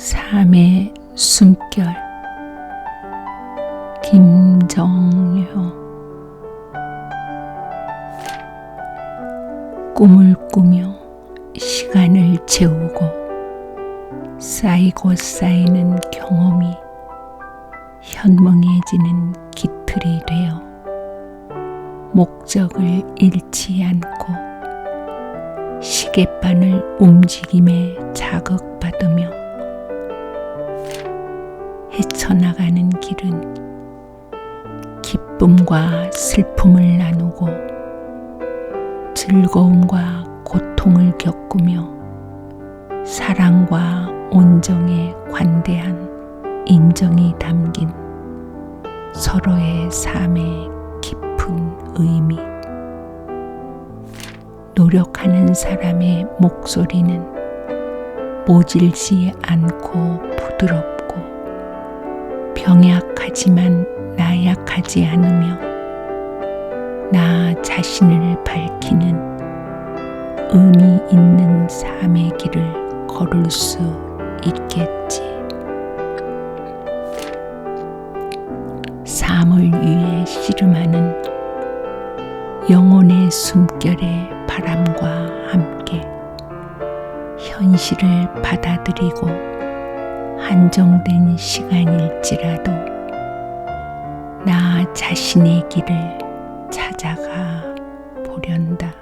삶의 숨결. 김정효. 꿈을 꾸며 시간을 채우고 쌓이고 쌓이는 경험이 현명해지는 깃틀이 되어 목적을 잃지 않고 시계바늘 움직임에 자극받으며 헤쳐나가는 길은 기쁨과 슬픔을 나누고 즐거움과 고통을 겪으며 사랑과 온정에 관대한 인정이 담긴 서로의 삶의 깊은 의미. 노력하는 사람의 목소리는 모질지 않고 부드럽고 병약하지만 나 약하지 않으며 나 자신을 밝히는 의미 있는 삶의 길을 걸을 수 있겠지. 삶을 위해 씨름하는 영혼의 숨결의 바람과 함께 현실을 받아들이고 한정된 시간일지라도 나 자신의 길을 찾아가 보련다.